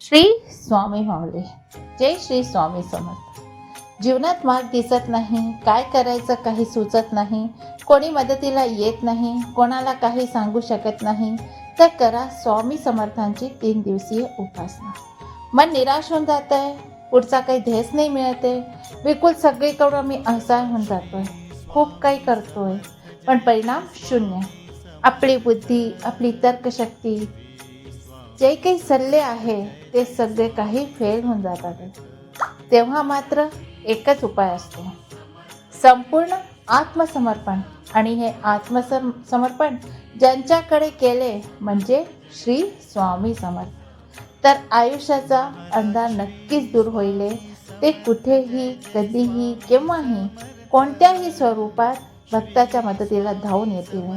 श्री स्वामी मावळे जय श्री स्वामी समर्थ. जीवनात मार्ग दिसत नाही काय करायचं काही सुचत नाही कोणी मदतीला येत नाही कोणाला काही सांगू शकत नाही तर करा स्वामी समर्थांची तीन दिवसीय उपासना. मन निराश होऊन जात आहे पुढचा काही ध्येयच नाही मिळत आहे बिलकुल सगळीकडून मी असहाय होऊन जातोय खूप काही करतोय पण परिणाम शून्य. आपली बुद्धी आपली तर्कशक्ती जे काही सल्ले आहे ते सगळे काही फेल होऊन जातात. तेव्हा मात्र एकच उपाय असतो. संपूर्ण आत्मसमर्पण. आणि हे आत्मसम समर्पण ज्यांच्याकडे केले म्हणजे श्री स्वामी समर्थ. तर आयुष्याचा अंधार नक्कीच दूर होईल. ते कुठेही कधीही केव्हाही कोणत्याही स्वरूपात भक्ताच्या मदतीला धावून येतील.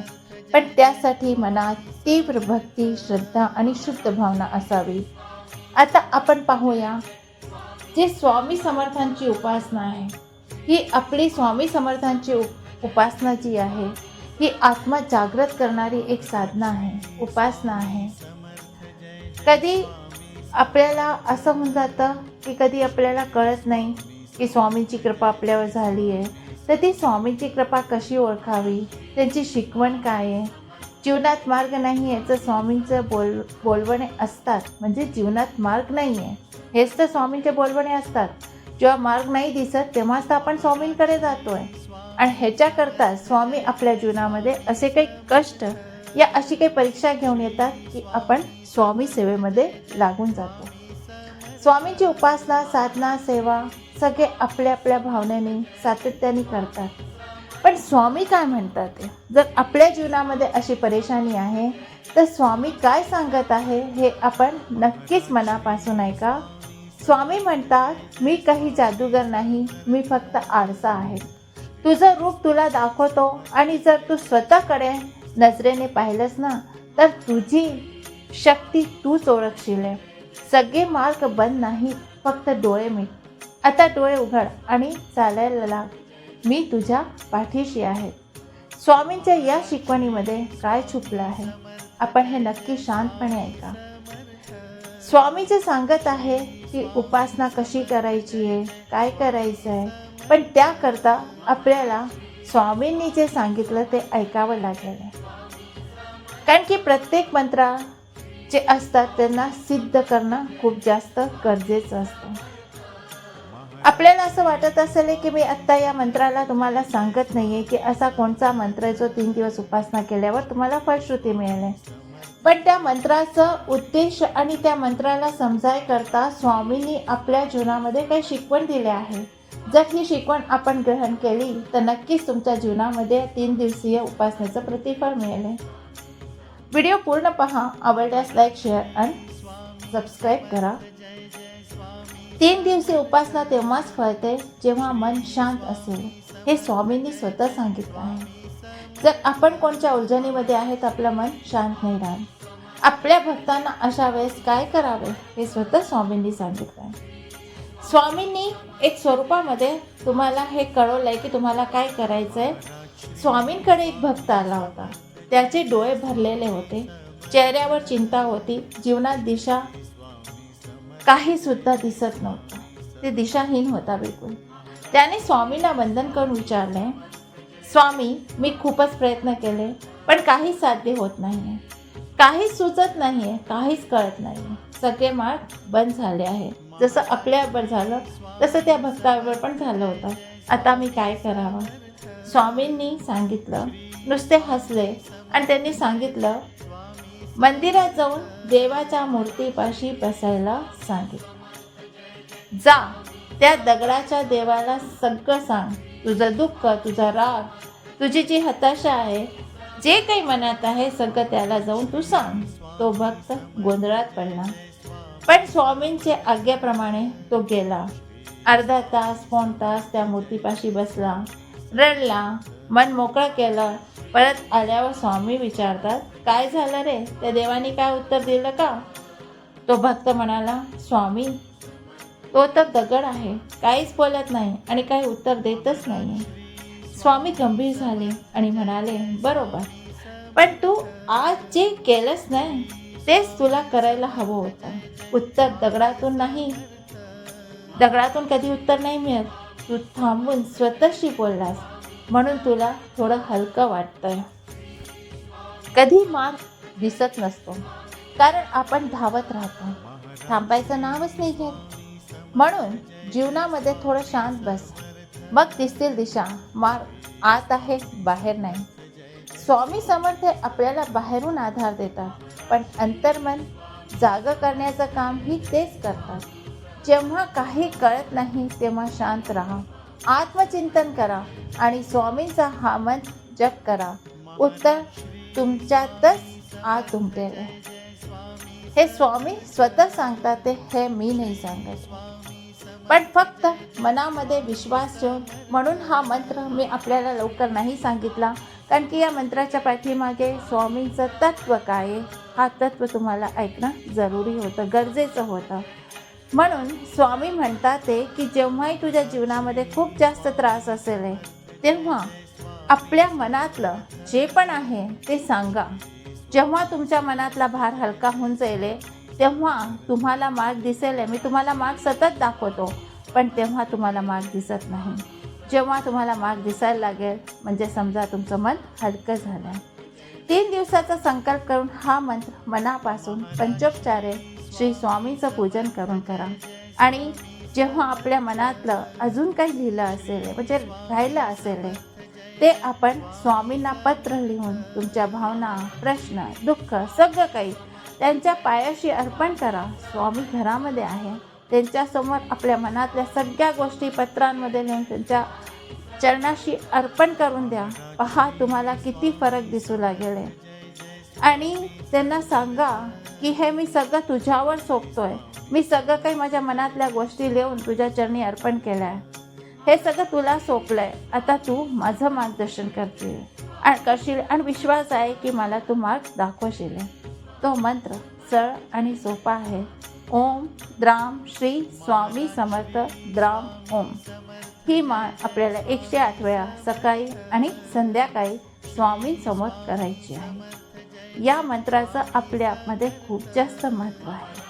पण त्यासाठी मनात तीव्र भक्ती श्रद्धा आणि शुद्ध भावना असावी. आता आपण पाहूया जे स्वामी समर्थांची उपासना आहे ही आपली स्वामी समर्थांची उप उपासना जी आहे ही आत्मा जागृत करणारी एक साधना आहे उपासना आहे. कधी आपल्याला असं होऊन जातं की कधी आपल्याला कळत नाही की स्वामींची कृपा आपल्यावर झाली आहे तर ती स्वामींची कृपा कशी ओळखावी त्यांची शिकवण काय आहे जीवनात मार्ग नाही आहे तर स्वामींचं बोल बोलवणे असतात. म्हणजे जीवनात मार्ग नाही आहे हेच तर स्वामींचे बोलवणे असतात. जेव्हा मार्ग नाही दिसत तेव्हाच तर आपण स्वामींकडे जातोय. आणि ह्याच्याकरता स्वामी आपल्या जीवनामध्ये असे काही कष्ट या अशी काही परीक्षा घेऊन येतात की आपण स्वामी सेवेमध्ये लागून जातो. स्वामींची उपासना साधना सेवा सगळे आपल्या आपल्या भावनेने सातत्याने करतात. स्वामी काय म्हणतात? ते जर आपल्या जीवनामध्ये अशी परेशानी आहे तर स्वामी काय सांगत आहे हे आपण नक्कीच मनापासून ऐका. स्वामी म्हणतात मी काही जादूगर नाही मी फक्त आरसा आहे. तुझं रूप तुला दाखवतो आणि जर तू स्वतःकडे नजरेने पाहिलंस ना तर तुझी शक्ती तूच ओळखशील सगळे मार्ग बंद नाही फक्त डोळे मी आता डोळे उघड आणि चालायला लाग. मी तुझ्या पाठीशी आहे. स्वामींच्या या शिकवणीमध्ये काय छुपलं आहे? आपण हे नक्की शांतपणे ऐका. स्वामीचे सांगत आहे की उपासना कशी करायची आहे काय करायचं आहे पण त्याकरता आपल्याला स्वामींनी जे सांगितलं ते ऐकावं लागेल. कारण की प्रत्येक मंत्रा जे असतात त्यांना सिद्ध करणं खूप जास्त गरजेचं असतं. आपल्याला असं वाटत असेल की मी आत्ता या मंत्राला तुम्हाला सांगत नाही आहे की असा कोणता मंत्र आहे जो तीन दिवस उपासना केल्यावर तुम्हाला फलश्रुती मिळेल. पण त्या मंत्राचं उद्देश आणि त्या मंत्राला समजाय करता स्वामींनी आपल्या जीवनामध्ये काही शिकवण दिले आहे जर ही शिकवण आपण ग्रहण केली तर नक्कीच तुमच्या जीवनामध्ये तीन दिवसीय उपासनेचं प्रतिफळ मिळेल. व्हिडिओ पूर्ण पहा आवडल्यास लाईक शेअर आणि सबस्क्राईब करा. तीन दिवसीय उपासना तेव्हाच फळते जेव्हा मन शांत असेल. हे स्वामींनी स्वतः सांगितलं आहे. जर आपण कोणत्या उलझणीमध्ये आहे तर आपलं मन शांत नाही राहत. आपल्या भक्तांना अशा वेळेस काय करावे हे स्वतः स्वामींनी सांगितलं आहे. स्वामींनी एक स्वरूपामध्ये तुम्हाला हे कळवलं आहे की तुम्हाला काय करायचं आहे स्वामींकडे एक भक्त आला होता. त्याचे डोळे भरलेले होते. चेहऱ्यावर चिंता होती. जीवनात दिशा काही सुद्धा दिसत नव्हतं. ते दिशाहीन होता बिलकुल. त्याने स्वामींना वंदन करून विचारले स्वामी मी खूपच प्रयत्न केले पण काही साध्य होत नाही आहे काहीच सुचत नाही आहे काहीच कळत नाही सगळे मार्ग बंद झाले आहे जसं आपल्यावर झालं तसं त्या भक्तावर पण झालं होतं. आता मी काय करावं? स्वामींनी सांगितलं नुसते हसले आणि त्यांनी सांगितलं मंदिरात जाऊन देवाच्या मूर्तीपाशी बसायला सांगितलं. जा त्या दगडाच्या देवाला सगळं सांग. तुझं दुःख तुझा राग तुझी जी हताशा आहे जे काही मनात आहे सगळं त्याला जाऊन तू सांग. तो भक्त गोंधळात पडला. पण स्वामींचे आज्ञेप्रमाणे तो गेला. अर्धा तास पाऊण तास त्या मूर्तीपाशी बसला रडला मन मोकळं केलं. परत आल्यावर स्वामी विचारतात काय झालं रे? त्या देवाने काय उत्तर दिलं का? तो भक्त म्हणाला स्वामी तो तर दगड आहे. काहीच बोलत नाही आणि काही उत्तर देतच नाही स्वामी गंभीर झाले आणि म्हणाले बरोबर. पण तू आज जे केलंस नाही तेच तुला करायला हवं होतं. उत्तर दगडातून नाही. दगडातून कधी उत्तर नाही मिळत. तू थांबून स्वतःशी बोललास. म्हणून तुला थोडं हलकं वाटतंय. कधी मार्ग दिसत नसतो. कारण आपण धावत राहतो. थांबायचं नावच नाही घेत. म्हणून जीवनामध्ये थोडं शांत बस. मग दिसतील दिशा. मार्ग आत आहे बाहेर नाही. स्वामी समर्थ आपल्याला बाहेरून आधार देतात. पण अंतर्मन जाग करण्याचं काम ही तेच करतात. जेव्हा काही कळत नाही तेव्हा शांत राहा. आत्मचिंतन करा आणि स्वामींचा हा मन जप करा. उत्तर तुमच्यातच आत उमटेल हे स्वामी स्वतः सांगतात ते हे मी नाही सांगत. पण फक्त मनामध्ये विश्वास ठेवून म्हणून हा मंत्र मी आपल्याला लवकर नाही सांगितला. कारण की या मंत्राच्या पाठीमागे स्वामींचं तत्व काय आहे हा तत्व तुम्हाला ऐकणं जरुरी होतं गरजेचं होतं. म्हणून स्वामी म्हणतात ते की जेव्हाही तुझ्या जीवनामध्ये खूप जास्त त्रास असेल आहे, तेव्हा आपल्या मनातलं जे पण आहे ते सांगा. जेव्हा तुमच्या मनातला भार हलका होऊन जाईल आहे, तेव्हा तुम्हाला मार्ग दिसेल. आहे. मी तुम्हाला मार्ग सतत दाखवतो पण तेव्हा तुम्हाला मार्ग दिसत नाही. जेव्हा तुम्हाला मार्ग दिसायला लागेल म्हणजे समजा तुमचं मन हलकं झालं आहे तीन दिवसाचा संकल्प करून हा मंत्र मनापासून पंचोपचारे श्री स्वामीचं पूजन करून करा. आणि जेव्हा आपल्या मनातलं अजून काही लिहिलं असेल म्हणजे राहिलं असेल ते आपण स्वामींना पत्र लिहून तुमच्या भावना प्रश्न दुःख सगळं काही त्यांच्या पायाशी अर्पण करा. स्वामी घरामध्ये आहे. त्यांच्यासमोर आपल्या मनातल्या सगळ्या गोष्टी पत्रांमध्ये लिहून त्यांच्या चरणाशी अर्पण करून द्या. पहा तुम्हाला किती फरक दिसू लागेल. आहे. आणि त्यांना सांगा की हे मी सगळं तुझ्यावर सोपतोय. मी सगळं काही माझ्या मनातल्या गोष्टी लिहून तुझ्या चरणी अर्पण केलं आहे हे सगळं तुला सोपलं आहे आता तू माझं मार्गदर्शन करते आणि करशील आणि विश्वास आहे की मला तू मार्ग दाखवशील. तो मंत्र सरळ आणि सोपा आहे. ओम द्राम श्री स्वामी समर्थ द्राम ओम. ही माळ आपल्याला एकशे आठ वेळा सकाळी आणि संध्याकाळी स्वामींसमोर करायची आहे. या मंत्राचं आपल्यामध्ये खूप जास्त महत्त्व आहे.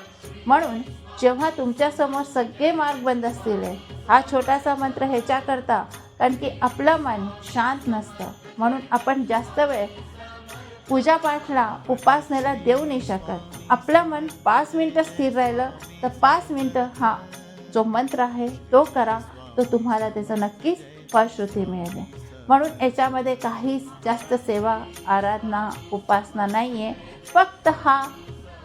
म्हणून जेव्हा तुमच्यासमोर सगळे मार्ग बंद असतील हा छोटासा मंत्र ह्याच्याकरता कारण की आपलं मन शांत नसतं. म्हणून आपण जास्त वेळ पूजापाठला उपासनेला देऊ नाही शकत. आपलं मन पाच मिनटं स्थिर राहिलं तर पाच मिनटं हा जो मंत्र आहे तो करा. तो तुम्हाला त्याचं नक्कीच फळश्रुती मिळेल. म्हणून याच्यामध्ये काहीच जास्त सेवा आराधना उपासना नाही आहे फक्त हा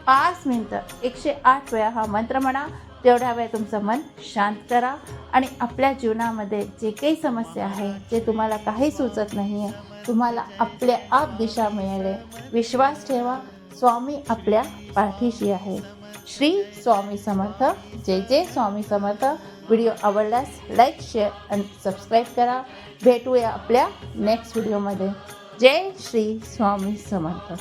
पाच मिनटं. एकशे आठ वेळा हा मंत्र म्हणा. तेवढ्या वेळ तुमचं मन शांत करा. आणि आपल्या जीवनामध्ये जे काही समस्या आहे जे तुम्हाला काही सुचत नाही आहे तुम्हाला आपल्या आप दिशा मिळेल. विश्वास ठेवा. स्वामी आपल्या पाठीशी आहे. श्री स्वामी समर्थ. जय जय स्वामी समर्थ. व्हिडिओ आवडल्यास लाईक शेअर आणि सबस्क्राईब करा. भेटूया आपल्या नेक्स्ट व्हिडिओमध्ये. जय श्री स्वामी समर्थ.